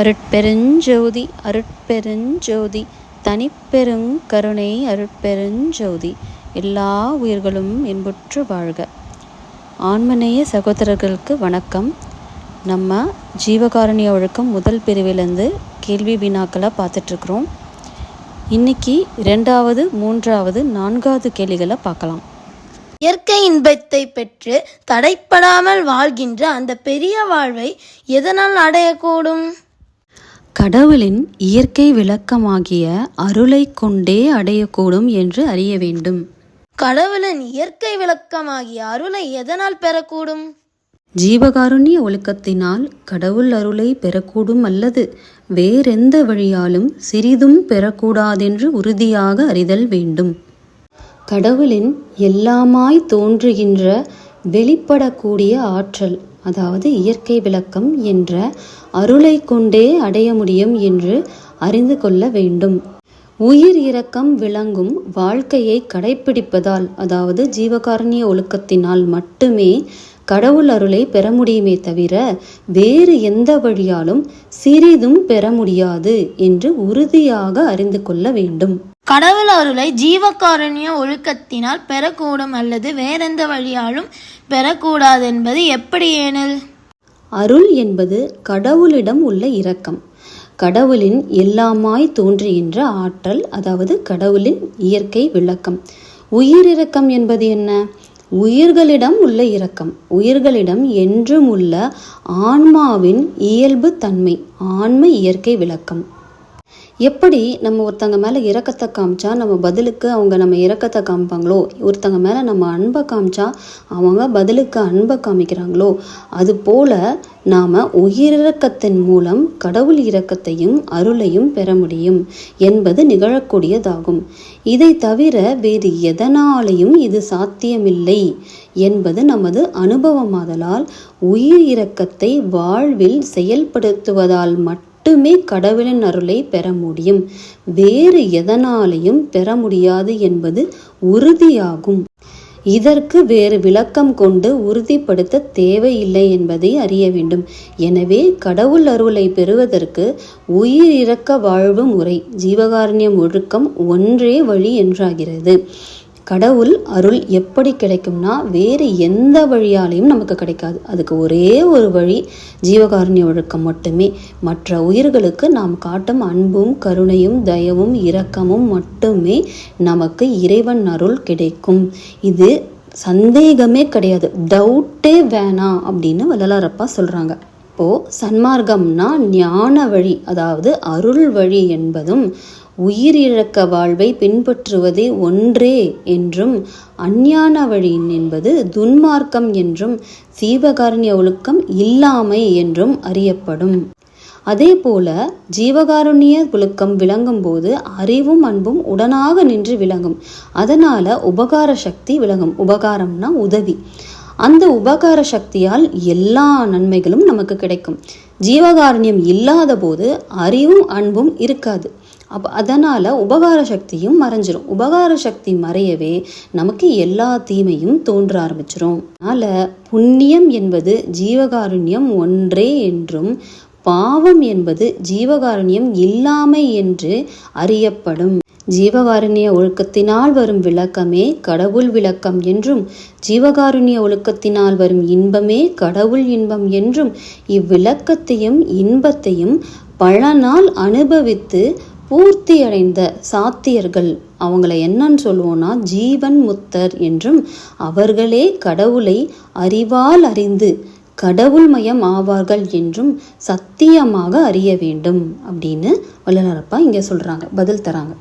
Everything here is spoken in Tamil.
அருட்பெருஞ்சோதி அருட்பெருஞ்சோதி தனிப்பெருங் கருணை அருட்பெருஞ்சோதி எல்லா உயிர்களும் இன்புற்று வாழ்க. ஆன்மநேய சகோதரர்களுக்கு வணக்கம். நம்ம ஜீவகாரணிய ஒழுக்கம் முதல் பிரிவிலேருந்து கேள்வி வினாக்களை பார்த்துட்ருக்குறோம். இன்னைக்கு ரெண்டாவது மூன்றாவது நான்காவது கேள்விகளை பார்க்கலாம். இயற்கை இன்பத்தை பெற்று தடைப்படாமல் வாழ்கின்ற அந்த பெரிய வாழ்வை எதனால் அடையக்கூடும்? கடவுளின் இயற்கை விளக்கமாகிய அருளை கொண்டே அடையக்கூடும் என்று அறிய வேண்டும். கடவுளின் இயற்கை விளக்கமாகிய அருளை எதனால் பெறக்கூடும்? ஜீவகாருண்ய ஒழுக்கத்தினால் கடவுள் அருளை பெறக்கூடும் அல்லது வேறெந்த வழியாலும் சிறிதும் பெறக்கூடாதென்று உறுதியாக அறிதல் வேண்டும். கடவுளின் எல்லாமாய் தோன்றுகின்ற வெளிப்படக்கூடிய ஆற்றல் அதாவது இயற்கை விளக்கம் என்ற அருளை கொண்டே அடைய முடியும் என்று அறிந்து கொள்ள வேண்டும். உயிர் இரக்கம் விளங்கும் வாழ்க்கையை கடைப்பிடிப்பதால் அதாவது ஜீவகாரணிய ஒழுக்கத்தினால் மட்டுமே கடவுள் அருளை பெற முடியுமே தவிர வேறு எந்த வழியாலும் சிறிதும் பெற முடியாது என்று உறுதியாக அறிந்து கொள்ள வேண்டும். கடவுள் அருளை ஜீவகாருண்ய ஒழுக்கத்தினால் பெறக்கூடும் அல்லது வேறெந்த வழியாலும் பெறக்கூடாது என்பது எப்படி ஏனில்? அருள் என்பது கடவுளிடம் உள்ள இரக்கம். கடவுளின் எல்லாமாய் தோன்றுகின்ற ஆற்றல் அதாவது கடவுளின் இயற்கை விளக்கம். உயிரிரக்கம் என்பது என்ன? உயிர்களிடம் உள்ள இரக்கம். உயிர்களிடம் என்றும் உள்ள ஆன்மாவின் இயல்பு தன்மை ஆன்ம இயற்கை விளக்கம். எப்படி நம்ம ஒருத்தங்க மேலே இறக்கத்தை காமிச்சா நம்ம பதிலுக்கு அவங்க நம்ம இறக்கத்தை காமிப்பாங்களோ ஒருத்தங்க மேலே நம்ம அன்பை காமிச்சா அவங்க பதிலுக்கு அன்பை காமிக்கிறாங்களோ அது போல நாம் உயிரிறக்கத்தின் மூலம் கடவுள் இறக்கத்தையும் அருளையும் பெற முடியும் என்பது நிகழக்கூடியதாகும். இதை தவிர வேறு எதனாலையும் இது சாத்தியமில்லை என்பது நமது அனுபவமாதலால் உயிர் இறக்கத்தை வாழ்வில் செயல்படுத்துவதால் மட்டும் மட்டுமே கடவுளின் அருளை பெற முடியும். வேறு எதனாலையும் பெற முடியாது என்பது உறுதியாகும். இதற்கு வேறு விளக்கம் கொண்டு உறுதிப்படுத்த தேவையில்லை என்பதை அறிய வேண்டும். எனவே கடவுள் அருளை பெறுவதற்கு உயிர் இறக்க வாழ்வு முறை ஜீவகாரண்யம் ஒழுக்கம் ஒன்றே வழி என்றாகிறது. கடவுள் அருள் எப்படி கிடைக்கும்னா வேறு எந்த வழியாலையும் நமக்கு கிடைக்காது. அதுக்கு ஒரே ஒரு வழி ஜீவகாருண்ய ஒழுக்கம் மட்டுமே. மற்ற உயிர்களுக்கு நாம் காட்டும் அன்பும் கருணையும் தயவும் இரக்கமும் மட்டுமே நமக்கு இறைவன் அருள் கிடைக்கும். இது சந்தேகமே கிடையாது. டவுட்டே வேணாம் அப்படின்னு வள்ளலாரப்பா சொல்கிறாங்க இப்போது சன்மார்க்கம்னா ஞான வழி அதாவது அருள் வழி என்பதும் உயிரிழக்க வாழ்வை பின்பற்றுவதே ஒன்றே என்றும் அஞ்ஞான வழி என்பது துன்மார்க்கம் என்றும் சீவகாரண்ய ஒழுக்கம் இல்லாமை என்றும் அறியப்படும். அதே போல ஜீவகாருண்ய புழுக்கம் விளங்கும் போது அறிவும் அன்பும் உடனாக நின்று விளங்கும். அதனால உபகார சக்தி விளங்கும். உபகாரம்னா உதவி. அந்த உபகார சக்தியால் எல்லா நன்மைகளும் நமக்கு கிடைக்கும். ஜீவகாருண்யம் இல்லாத போது அறிவும் அன்பும் இருக்காது. அப்போ அதனால் உபகார சக்தியும் மறைஞ்சிரும். உபகார சக்தி மறையவே நமக்கு எல்லா தீமையும் தோன்ற ஆரம்பிச்சிரும். அதனால் புண்ணியம் என்பது ஜீவகாருண்யம் ஒன்றே என்றும் பாவம் என்பது ஜீவகாருண்யம் இல்லாமை என்று அறியப்படும். ஜீவகாருண்ய ஒழுக்கத்தினால் வரும் விளக்கமே கடவுள் விளக்கம் என்றும் ஜீவகாருண்ய ஒழுக்கத்தினால் வரும் இன்பமே கடவுள் இன்பம் என்றும் இவ்விளக்கத்தையும் இன்பத்தையும் பல நாள் அனுபவித்து பூர்த்தி அடைந்த சாத்தியர்கள். அவங்கள என்னன்னு சொல்லுவோம்னா ஜீவன் முத்தர் என்றும் அவர்களே கடவுளை அறிவால் அறிந்து கடவுள்மயம் ஆவார்கள் என்றும் சத்தியமாக அறிய வேண்டும் அப்படின்னு வள்ளலாரப்பா இங்கே சொல்கிறாங்க பதில் தராங்க.